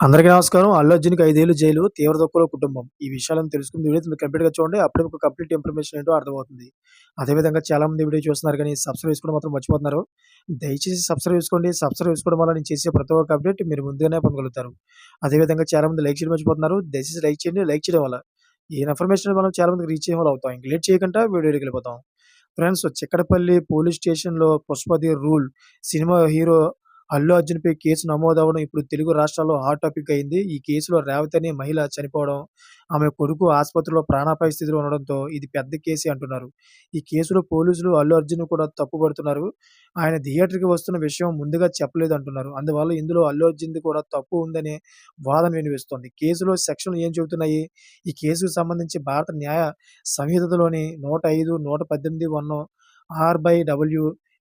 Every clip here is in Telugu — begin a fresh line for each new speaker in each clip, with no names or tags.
అందరికీ నమస్కారం. అల్లు అర్జున్‌కి 5 జైలు, తీవ్ర తక్కువ కుటుంబం. ఈ విషయాలను తెలుసుకుని వీడియో మీరు కంప్లీట్‌గా చూడండి. అప్పుడే మీకు కంప్లీట్ ఇన్ఫర్మేషన్ ఏంటో అర్థమవుతుంది. అదేవిధంగా చాలామంది వీడియో చూస్తున్నారు కానీ సబ్స్క్రైబ్ చేసుకోవడం మాత్రం మర్చిపోతున్నారు. దయచేసి సబ్స్క్రైబ్ చేసుకోండి. సబ్స్క్రైబ్ చేసుకోవడం వల్ల నేను చేసే ప్రతి ఒక్క అప్డేట్ మీరు ముందుగానే పొందగలుగుతారు. అదేవిధంగా చాలామంది లైక్ చేయడం మర్చిపోతున్నారు. దయచేసి లైక్ చేయండి. లైక్ చేయడం వల్ల ఈ ఇన్ఫర్మేషన్ మనం చాలామంది రీచ్ అయ్యే అవుతాం. ఇంక లేట్ చేయకుండా వీడియోకి వెళ్ళిపోతాం. ఫ్రెండ్స్ చిక్కడపల్లి పోలీస్ స్టేషన్‌లో పుష్పది రూల్' సినిమా హీరో అల్లు అర్జున్‌పై కేసు నమోదవ్వడం ఇప్పుడు తెలుగు రాష్ట్రాల్లో హాట్ టాపిక్ అయింది. ఈ కేసులో రేవతి అనే మహిళ చనిపోవడం, ఆమె కొడుకు ఆసుపత్రిలో ప్రాణాపాయ స్థితిలో ఉండడంతో ఇది పెద్ద కేసు అంటున్నారు. ఈ కేసులో పోలీసులు అల్లు అర్జున్ కూడా తప్పుపడుతున్నారు. ఆయన థియేటర్‌కి వస్తున్న విషయం ముందుగా చెప్పలేదు అంటున్నారు అందువల్ల ఇందులో అల్లు అర్జున్‌ది కూడా తప్పు ఉందనే వాదన వినిపిస్తోంది. కేసులో సెక్షన్‌లు ఏం చెబుతున్నాయి? ఈ కేసుకు సంబంధించి భారత న్యాయ సంహితలోని 105, 118 one R by W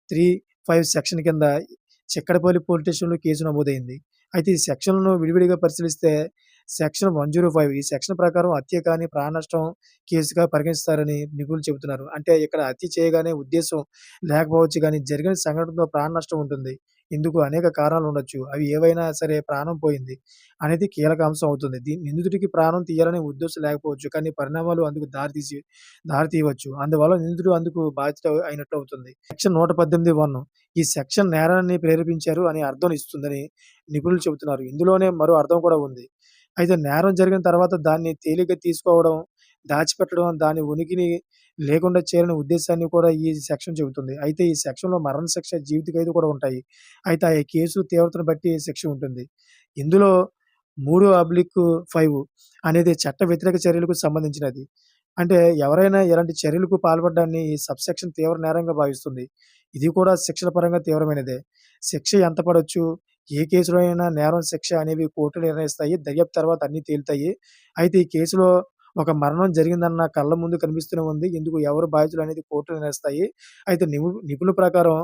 three five section కింద చిక్కడపల్లి పోలీస్ స్టేషన్‌లో కేసు నమోదైంది. అయితే ఈ సెక్షన్‌లను విడివిడిగా పరిశీలిస్తే సెక్షన్ 105 ఈ సెక్షన్ ప్రకారం హత్య కానీ, ప్రాణనష్టం కేసుగా పరిగణిస్తారని నిపుణులు చెబుతున్నారు. అంటే ఇక్కడ హత్య చేయగానే ఉద్దేశం లేకపోవచ్చు కానీ జరిగిన సంఘటనతో ప్రాణనష్టం ఉంటుంది. ఇందుకు అనేక కారణాలు ఉండొచ్చు. అవి ఏవైనా సరే ప్రాణం పోయింది అనేది కీలక అంశం అవుతుంది. దీని నిందితుడికి ప్రాణం తీయాలనే ఉద్దేశం లేకపోవచ్చు. కానీ పరిణామాలు అందుకు దారితీసి దారి తీయవచ్చు. అందువల్ల నిందితుడు అందుకు బాధ్యత అయినట్లు అవుతుంది. సెక్షన్ 118 వన్ ఈ సెక్షన్ నేరాన్ని ప్రేరేపించారు అని అర్థం ఇస్తుందని నిపుణులు చెబుతున్నారు. ఇందులోనే మరో అర్థం కూడా ఉంది. అయితే నేరం జరిగిన తర్వాత దాన్ని తేలిగ్గా తీసుకోవడం, దాచిపెట్టడం, దాని ఉనికిని లేకుండా చేయాలనే ఉద్దేశాన్ని కూడా ఈ సెక్షన్ చెబుతుంది. అయితే ఈ సెక్షన్‌లో మరణశిక్ష, జీవిత ఖైదు కూడా ఉంటాయి. అయితే ఆ కేసు తీవ్రతను బట్టి శిక్ష ఉంటుంది. ఇందులో 3/5 అనేది చట్ట వ్యతిరేక చర్యలకు సంబంధించినది. అంటే ఎవరైనా ఇలాంటి చర్యలకు పాల్పడడాన్ని ఈ సబ్ సెక్షన్ తీవ్ర నేరంగా భావిస్తుంది. ఇది కూడా శిక్షల పరంగా తీవ్రమైనదే. శిక్ష ఎంత పడవచ్చు ఏ కేసులో అయినా నేరం, శిక్ష అనేవి కోర్టులు నిర్ణయిస్తాయి. దర్యాప్తు తర్వాత అన్నీ తేలుతాయి. అయితే ఈ కేసులో ఒక మరణం జరిగిందన్న కళ్ళ ముందు కనిపిస్తూనే ఉంది. ఎందుకు ఎవరు బాధితులు అనేది కోర్టులు నిర్ణయిస్తాయి. అయితే నిపు నిపుణుల ప్రకారం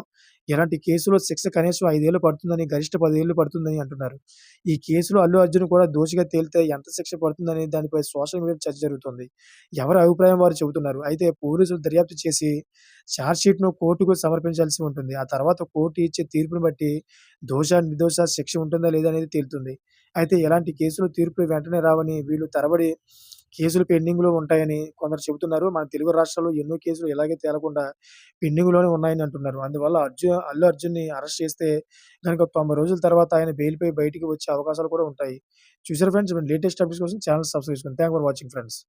ఇలాంటి కేసులో శిక్ష కనీసం ఐదేళ్ళు పడుతుందని, గరిష్ట పదివేలు పడుతుందని అంటున్నారు. ఈ కేసులో అల్లు అర్జున్ కూడా దోషిగా తేలితే ఎంత శిక్ష పడుతుందని దానిపై సోషల్ మీడియా చర్చ జరుగుతుంది. ఎవరి అభిప్రాయం వారు చెబుతున్నారు. అయితే పోలీసులు దర్యాప్తు చేసి చార్జ్‌షీట్‌ను కోర్టుకు సమర్పించాల్సి ఉంటుంది. ఆ తర్వాత కోర్టు ఇచ్చే తీర్పును బట్టి దోష, నిర్దోష శిక్ష ఉంటుందా లేదా అనేది తేలుతుంది. అయితే ఎలాంటి కేసులు తీర్పులు వెంటనే రావని, వీళ్ళు తరబడి కేసులు పెండింగ్‌లో ఉంటాయని కొందరు చెబుతున్నారు. మన తెలుగు రాష్ట్రాల్లో ఎన్నో కేసులు ఇలాగే తేలకుండా పెండింగ్‌లోనే ఉన్నాయని అంటున్నారు. అందువల్ల అర్జున్ అల్లు అర్జున్‌ని అరెస్ట్ చేస్తే కనుక తొంభై రోజుల తర్వాత ఆయన బెయిల్‌పై బయటికి వచ్చే అవకాశాలు కూడా ఉంటాయి. చూసారు ఫ్రెండ్స్ లేటెస్ట్ అప్డేట్స్ కోసం ఛానల్ సబ్స్క్రైబ్ చేసుకోండి. Thank for watching friends.